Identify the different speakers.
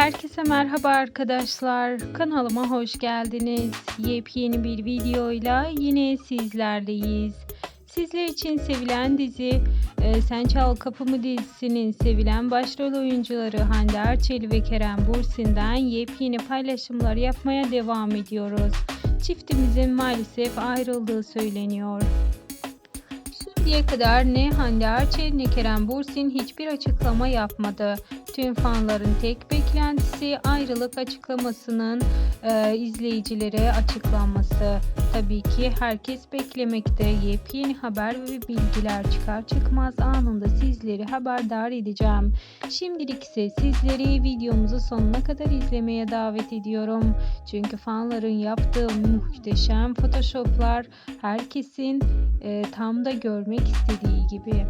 Speaker 1: Herkese merhaba arkadaşlar. Kanalıma hoş geldiniz. Yepyeni bir videoyla yine sizlerleyiz. Sizler için sevilen dizi e, Sen Çal Kapımı dizisinin sevilen başrol oyuncuları Hande Erçel ve Kerem Bursin'den yepyeni paylaşımlar yapmaya devam ediyoruz. Çiftimizin maalesef ayrıldığı söyleniyor. Şimdiye kadar ne Hande Erçel ne Kerem Bursin hiçbir açıklama yapmadı. Tüm fanların tek beklentisi ayrılık açıklamasının e, izleyicilere açıklanması. Tabii ki herkes beklemekte. Yepyeni haber ve bilgiler çıkar çıkmaz anında sizleri haberdar edeceğim. Şimdilik ise sizleri videomuzu sonuna kadar izlemeye davet ediyorum. Çünkü fanların yaptığı muhteşem photoshoplar herkesin e, tam da görmek istediği gibi.